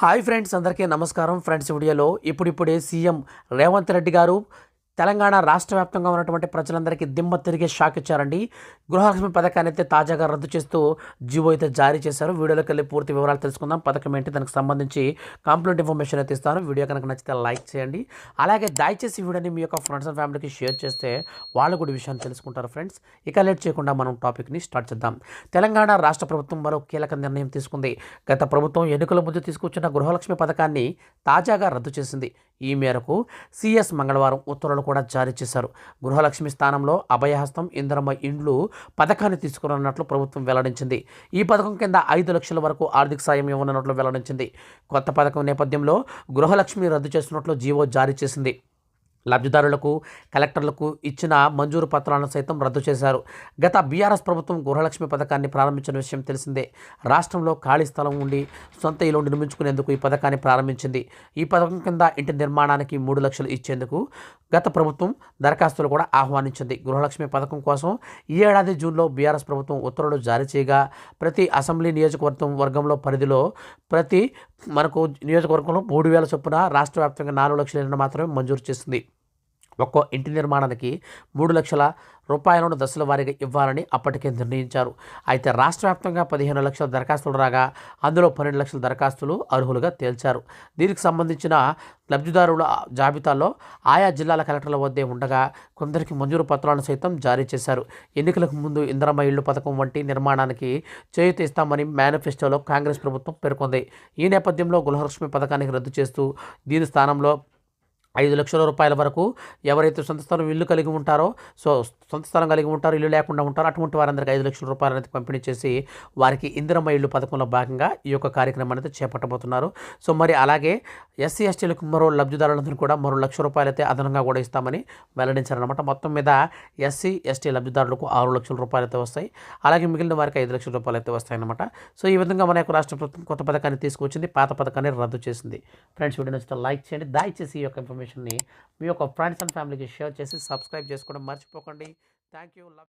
Hi friends అందరికీ నమస్కారం. Friends వీడియోలో ఇప్పుడిప్పుడే సీఎం రేవంత్ రెడ్డి గారు తెలంగాణ రాష్ట్ర వ్యాప్తంగా ఉన్నటువంటి ప్రజలందరికీ దిమ్మ తిరిగే షాక్ ఇచ్చారండి. గృహలక్ష్మి పథకాన్ని అయితే తాజాగా రద్దు చేస్తూ జీవో అయితే జారీ చేశారు. వీడియోలోకి వెళ్ళి పూర్తి వివరాలు తెలుసుకుందాం. పథకం ఏంటి? దానికి సంబంధించి కంప్లీట్ ఇన్ఫర్మేషన్ అయితే ఇస్తాను. వీడియో కనుక నచ్చితే లైక్ చేయండి. అలాగే దయచేసి వీడియోని మీ యొక్క ఫ్రెండ్స్ అండ్ ఫ్యామిలీకి షేర్ చేస్తే వాళ్ళు కూడా విషయాన్ని తెలుసుకుంటారు ఫ్రెండ్స్. ఇక లేట్ చేయకుండా మనం టాపిక్ని స్టార్ట్ చేద్దాం. తెలంగాణ రాష్ట్ర ప్రభుత్వం మరో కీలక నిర్ణయం తీసుకుంది. గత ప్రభుత్వం ఎన్నికల ముందు తీసుకొచ్చిన గృహలక్ష్మి పథకాన్ని తాజాగా రద్దు చేసింది. ఈ మేరకు సీఎస్ మంగళవారం ఉత్తర్వులు కూడా జారీ చేశారు. గృహలక్ష్మి స్థానంలో అభయహస్తం ఇంద్రమ్మ ఇండ్లు పథకాన్ని తీసుకురానున్నట్లు ప్రభుత్వం వెల్లడించింది. ఈ పథకం కింద ఐదు లక్షల వరకు ఆర్థిక సాయం ఇవ్వనున్నట్లు వెల్లడించింది. కొత్త పథకం నేపథ్యంలో గృహలక్ష్మి రద్దు చేస్తున్నట్లు జీవో జారీ చేసింది. లబ్ధిదారులకు కలెక్టర్లకు ఇచ్చిన మంజూరు పత్రాలను సైతం రద్దు చేశారు. గత బీఆర్ఎస్ ప్రభుత్వం గృహలక్ష్మి పథకాన్ని ప్రారంభించిన విషయం తెలిసిందే. రాష్ట్రంలో ఖాళీ స్థలం ఉండి సొంత ఇల్లు నిర్మించుకునేందుకు ఈ పథకాన్ని ప్రారంభించింది. ఈ పథకం కింద ఇంటి నిర్మాణానికి మూడు లక్షలు ఇచ్చేందుకు గత ప్రభుత్వం దరఖాస్తులు కూడా ఆహ్వానించింది. గృహలక్ష్మి పథకం కోసం ఈ ఏడాది జూన్లో బీఆర్ఎస్ ప్రభుత్వం ఉత్తర్వులు జారీ చేయగా ప్రతి అసెంబ్లీ నియోజకవర్గం వర్గంలో పరిధిలో ప్రతి మనకు నియోజకవర్గంలో మూడు వేల చొప్పున రాష్ట్ర వ్యాప్తంగా నాలుగు లక్షల ఇళ్ళను మాత్రమే మంజూరు చేసింది. ఒక్కో ఇంటి నిర్మాణానికి మూడు లక్షల రూపాయలను దశల వారీగా ఇవ్వాలని అప్పటికే నిర్ణయించారు. అయితే రాష్ట్ర వ్యాప్తంగా పదిహేను లక్షల దరఖాస్తులు రాగా అందులో పన్నెండు లక్షల దరఖాస్తులు అర్హులుగా తేల్చారు. దీనికి సంబంధించిన లబ్ధిదారుల జాబితాలో ఆయా జిల్లాల కలెక్టర్ల వద్దే ఉండగా కొందరికి మంజూరు పత్రాలను సైతం జారీ చేశారు. ఎన్నికలకు ముందు ఇందిరమ్మ ఇళ్ళు పథకం వంటి నిర్మాణానికి చేయూత ఇస్తామని మేనిఫెస్టోలో కాంగ్రెస్ ప్రభుత్వం పేర్కొంది. ఈ నేపథ్యంలో గృహలక్ష్మి పథకానికి రద్దు చేస్తూ దీని స్థానంలో ఐదు లక్షల రూపాయల వరకు ఎవరైతే సొంత స్థలం ఇల్లు కలిగి ఉంటారో సో సొంత స్థలం కలిగి ఉంటారు ఇల్లు లేకుండా ఉంటారు. అటువంటి వారందరికీ ఐదు లక్షల రూపాయలు అనేది పంపిణీ చేసి వారికి ఇందిరమ్మ ఇల్లు పథకంలో భాగంగా ఈ యొక్క కార్యక్రమం అనేది చేపట్టబోతున్నారు. సో మరి అలాగే ఎస్సీ ఎస్టీలకు మరో లబ్ధిదారులందరూ కూడా మరో లక్ష రూపాయలు అయితే అదనంగా కూడా ఇస్తామని వెల్లడించారనమాట మొత్తం మీద ఎస్సీ ఎస్టీ లబ్ధిదారులకు ఆరు లక్షల రూపాయలు అయితే వస్తాయి. అలాగే మిగిలిన వారికి ఐదు లక్షల రూపాయలు అయితే వస్తాయన్నమాట. సో ఈ విధంగా మన యొక్క రాష్ట్ర ప్రభుత్వం కొత్త పథకాన్ని తీసుకొచ్చింది పాత పథకాన్ని రద్దు చేసింది. ఫ్రెండ్స్ వీడియో నచ్చితే లైక్ చేయండి. దయచేసి ఈ యొక్క ఇన్ఫర్మేషన్ని మీ యొక్క ఫ్రెండ్స్ అండ్ ఫ్యామిలీకి షేర్ చేసి సబ్స్క్రైబ్ చేసుకోవడం మర్చిపోకండి. Thank you. Love